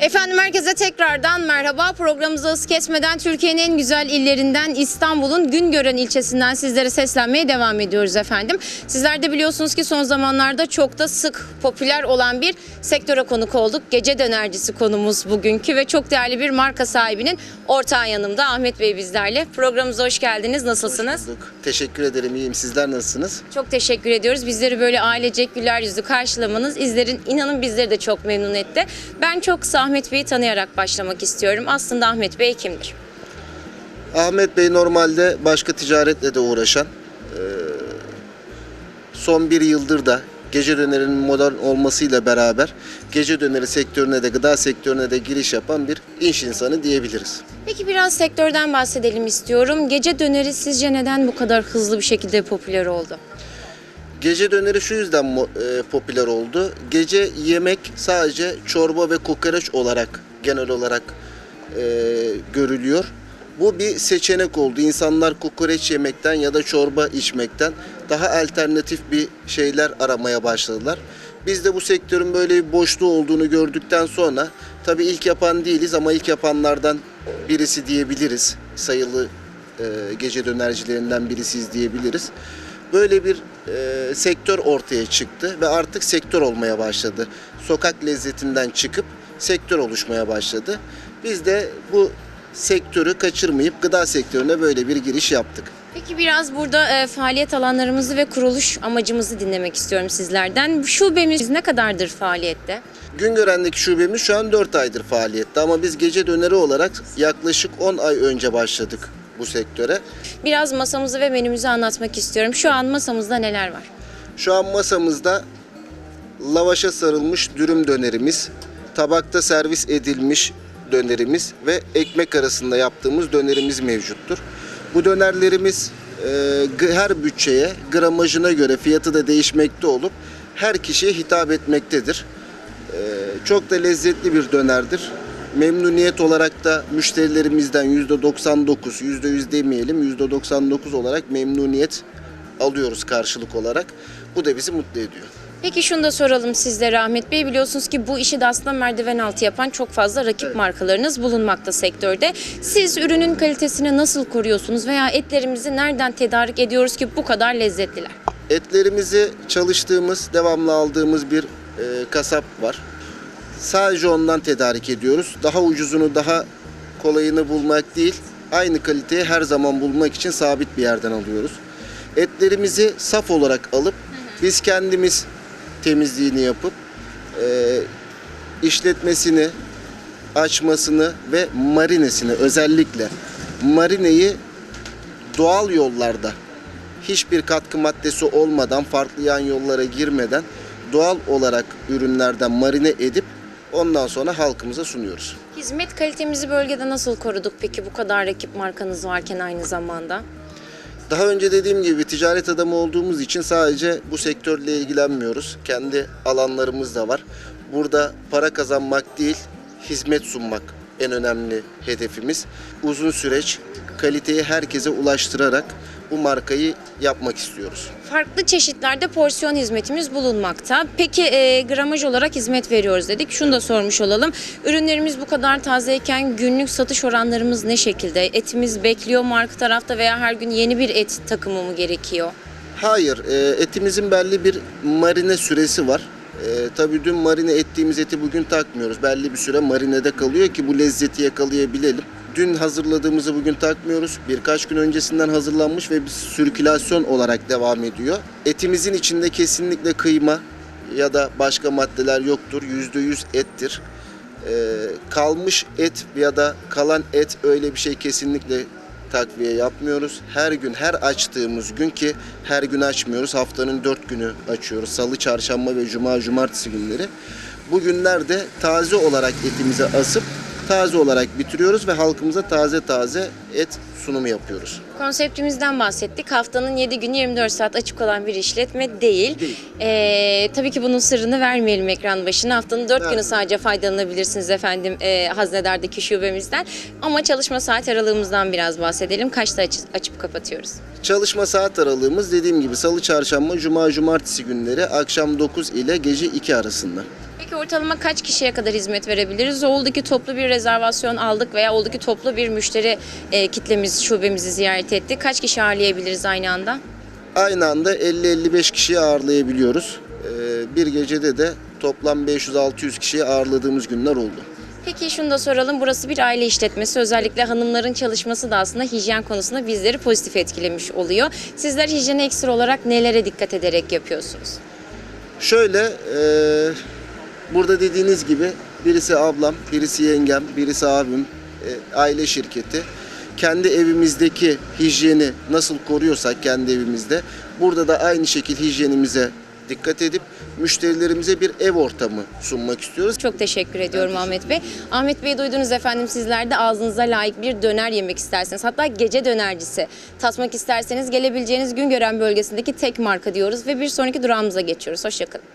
Efendim herkese tekrardan merhaba. Programımızı hız kesmeden Türkiye'nin en güzel illerinden İstanbul'un Güngören ilçesinden sizlere seslenmeye devam ediyoruz efendim. Sizler de biliyorsunuz ki son zamanlarda çok da sık popüler olan bir sektöre konuk olduk. Gece dönercisi konumuz bugünkü ve çok değerli bir marka sahibinin ortağı yanımda Ahmet Bey bizlerle. Programımıza hoş geldiniz. Nasılsınız? bulduk. Teşekkür ederim. İyiyim. Sizler nasılsınız? Çok teşekkür ediyoruz. Bizleri böyle ailecek güler yüzlü karşılamanız izlerin inanın bizleri de çok memnun etti. Ben çok kısa Ahmet Bey'i tanıyarak başlamak istiyorum. Aslında Ahmet Bey kimdir? Ahmet Bey normalde başka ticaretle de uğraşan, eee, son bir yıldır da gece dönerinin modern olmasıyla beraber gece döneri sektörüne de gıda sektörüne de giriş yapan bir iş insanı diyebiliriz. Peki biraz sektörden bahsedelim istiyorum. Gece döneri sizce neden bu kadar hızlı bir şekilde popüler oldu? Gece döneri şu yüzden eee, popüler oldu. Gece yemek sadece çorba ve kokoreç olarak genel olarak eee, görülüyor. Bu bir seçenek oldu. İnsanlar kokoreç yemekten ya da çorba içmekten daha alternatif bir şeyler aramaya başladılar. Biz de bu sektörün böyle bir boşluğu olduğunu gördükten sonra tabii ilk yapan değiliz ama ilk yapanlardan birisi diyebiliriz. Sayılı eee, gece dönercilerinden birisiyiz diyebiliriz. Böyle bir e, sektör ortaya çıktı ve artık sektör olmaya başladı. Sokak lezzetinden çıkıp sektör oluşmaya başladı. Biz de bu sektörü kaçırmayıp gıda sektörüne böyle bir giriş yaptık. Peki biraz burada e, faaliyet alanlarımızı ve kuruluş amacımızı dinlemek istiyorum sizlerden. Şubemiz ne kadardır faaliyette? Güngören'deki şubemiz şu an 4 aydır faaliyette ama biz gece döneri olarak yaklaşık 10 ay önce başladık bu sektöre. Biraz masamızı ve menümüzü anlatmak istiyorum. Şu an masamızda neler var? Şu an masamızda lavaşa sarılmış dürüm dönerimiz, tabakta servis edilmiş dönerimiz ve ekmek arasında yaptığımız dönerimiz mevcuttur. Bu dönerlerimiz e, her bütçeye, gramajına göre fiyatı da değişmekte olup her kişiye hitap etmektedir. E, çok da lezzetli bir dönerdir. Memnuniyet olarak da müşterilerimizden %99, %100 demeyelim, %99 olarak memnuniyet alıyoruz karşılık olarak. Bu da bizi mutlu ediyor. Peki şunu da soralım sizlere Ahmet Bey. Biliyorsunuz ki bu işi de aslında merdiven altı yapan çok fazla rakip markalarınız bulunmakta sektörde. Siz ürünün kalitesini nasıl koruyorsunuz veya etlerimizi nereden tedarik ediyoruz ki bu kadar lezzetliler? Etlerimizi çalıştığımız, devamlı aldığımız bir e, kasap var. Sadece ondan tedarik ediyoruz. Daha ucuzunu, daha kolayını bulmak değil, aynı kaliteyi her zaman bulmak için sabit bir yerden alıyoruz. Etlerimizi saf olarak alıp biz kendimiz temizliğini yapıp e, işletmesini, açmasını ve marinesini özellikle marineyi doğal yollarda hiçbir katkı maddesi olmadan farklı yan yollara girmeden doğal olarak ürünlerden marine edip ondan sonra halkımıza sunuyoruz. Hizmet kalitemizi bölgede nasıl koruduk peki bu kadar rakip markanız varken aynı zamanda? Daha önce dediğim gibi ticaret adamı olduğumuz için sadece bu sektörle ilgilenmiyoruz. Kendi alanlarımız da var. Burada para kazanmak değil, hizmet sunmak en önemli hedefimiz. Uzun süreç kaliteyi herkese ulaştırarak bu markayı yapmak istiyoruz. Farklı çeşitlerde porsiyon hizmetimiz bulunmakta. Peki e, gramaj olarak hizmet veriyoruz dedik. Şunu da sormuş olalım. Ürünlerimiz bu kadar tazeyken günlük satış oranlarımız ne şekilde? Etimiz bekliyor mu arka tarafta veya her gün yeni bir et takımı mı gerekiyor? Hayır, e, etimizin belli bir marine süresi var. E, tabii dün marine ettiğimiz eti bugün takmıyoruz. Belli bir süre marinede kalıyor ki bu lezzeti yakalayabilelim. Dün hazırladığımızı bugün takmıyoruz. Birkaç gün öncesinden hazırlanmış ve bir sirkülasyon olarak devam ediyor. Etimizin içinde kesinlikle kıyma ya da başka maddeler yoktur. %100 ettir. E, kalmış et ya da kalan et öyle bir şey kesinlikle takviye yapmıyoruz. Her gün, her açtığımız gün ki her gün açmıyoruz. Haftanın dört günü açıyoruz. Salı, çarşamba ve cuma, cumartesi günleri. Bu günlerde taze olarak etimize asıp taze olarak bitiriyoruz ve halkımıza taze taze et sunumu yapıyoruz. Konseptimizden bahsettik. Haftanın 7 günü 24 saat açık olan bir işletme değil. Değil. Ee, tabii ki bunun sırrını vermeyelim ekran başına. Haftanın 4 günü Vermeyelim. sadece faydalanabilirsiniz efendim e, Haznedar'daki şubemizden. Ama çalışma saat aralığımızdan biraz bahsedelim. Kaçta aç- açıp kapatıyoruz? Çalışma saat aralığımız dediğim gibi salı, çarşamba, cuma, cumartesi günleri akşam 9 ile gece 2 arasında. Peki ortalama kaç kişiye kadar hizmet verebiliriz? Oldu ki toplu bir rezervasyon aldık veya oldu ki toplu bir müşteri e, kitlemiz şubemizi ziyaret etti. Kaç kişi ağırlayabiliriz aynı anda? Aynı anda 50-55 kişiyi ağırlayabiliyoruz. Ee, Bir gecede de toplam 500-600 kişiyi ağırladığımız günler oldu. Peki şunu da soralım. Burası bir aile işletmesi. Özellikle hanımların çalışması da aslında hijyen konusunda bizleri pozitif etkilemiş oluyor. Sizler hijyene ekstra olarak nelere dikkat ederek yapıyorsunuz? Şöyle, e, burada dediğiniz gibi birisi ablam, birisi yengem, birisi abim, e, aile şirketi. Kendi evimizdeki hijyeni nasıl koruyorsak kendi evimizde, burada da aynı şekil hijyenimize dikkat edip müşterilerimize bir ev ortamı sunmak istiyoruz. Çok teşekkür ediyorum Ahmet Bey. Ahmet Bey duydunuz efendim sizler de ağzınıza layık bir döner yemek isterseniz hatta gece dönercisi tatmak isterseniz gelebileceğiniz Güngören bölgesindeki tek marka diyoruz ve bir sonraki durağımıza geçiyoruz. Hoşçakalın.